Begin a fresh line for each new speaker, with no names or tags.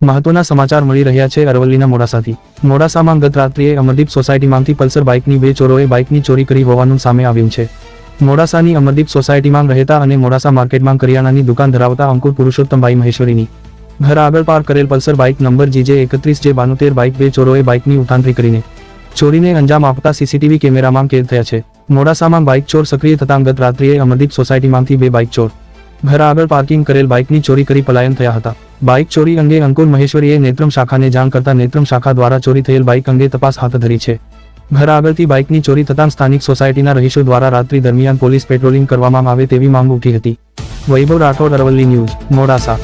મહત્વના સમાચાર મળી રહ્યા છે અરવલ્લીના મોડાસાથી. મોડાસામાં ગત રાત્રિએ અમરદીપ સોસાયટીમાંથી પલ્સર બાઇકની બે ચોરોએ બાઇકની ચોરી કરી હોવાનું સામે આવ્યું છે. મોડાસાની અમરદીપ સોસાયટીમાં રહેતા અને મોડાસા માર્કેટમાં કરિયાણાની દુકાન ધરાવતા અંકુર પુરુષોત્તમભાઈ મહેશ્વરીની. ઘર આગળ પાર કરેલ પલ્સર બાઇક નંબર જીજે એકત્રીસ જે બાનુતેર બાઇક બે ચોરોએ બાઇકની ઉઠાંતરી કરીને ચોરીને અંજામ આપતા સીસીટીવી કેમેરામાં કેદ થયા છે. મોડાસામાં બાઇક ચોર સક્રિય થતાં ગત રાત્રિએ અમરદીપ સોસાયટીમાંથી બે બાઇક ચોર ઘર આગળ પાર્કિંગ કરેલ બાઇકની ચોરી કરી પલાયન થયા હતા. બાઇક ચોરી અંગે અંકુર મહેશ્વરીએ નેત્રમ શાખાને જાણ કરતા નેત્રમ શાખા દ્વારા ચોરી થયેલ બાઇક અંગે તપાસ હાથ ધરી છે. ઘર આગળથી બાઇકની ચોરી થતાં સ્થાનિક સોસાયટીના રહીશો દ્વારા રાત્રિ દરમિયાન પોલીસ પેટ્રોલિંગ કરવામાં આવે તેવી માંગ ઉઠી હતી. વૈભવ રાઠોડ અરવલ્લી ન્યૂઝ, મોડાસા.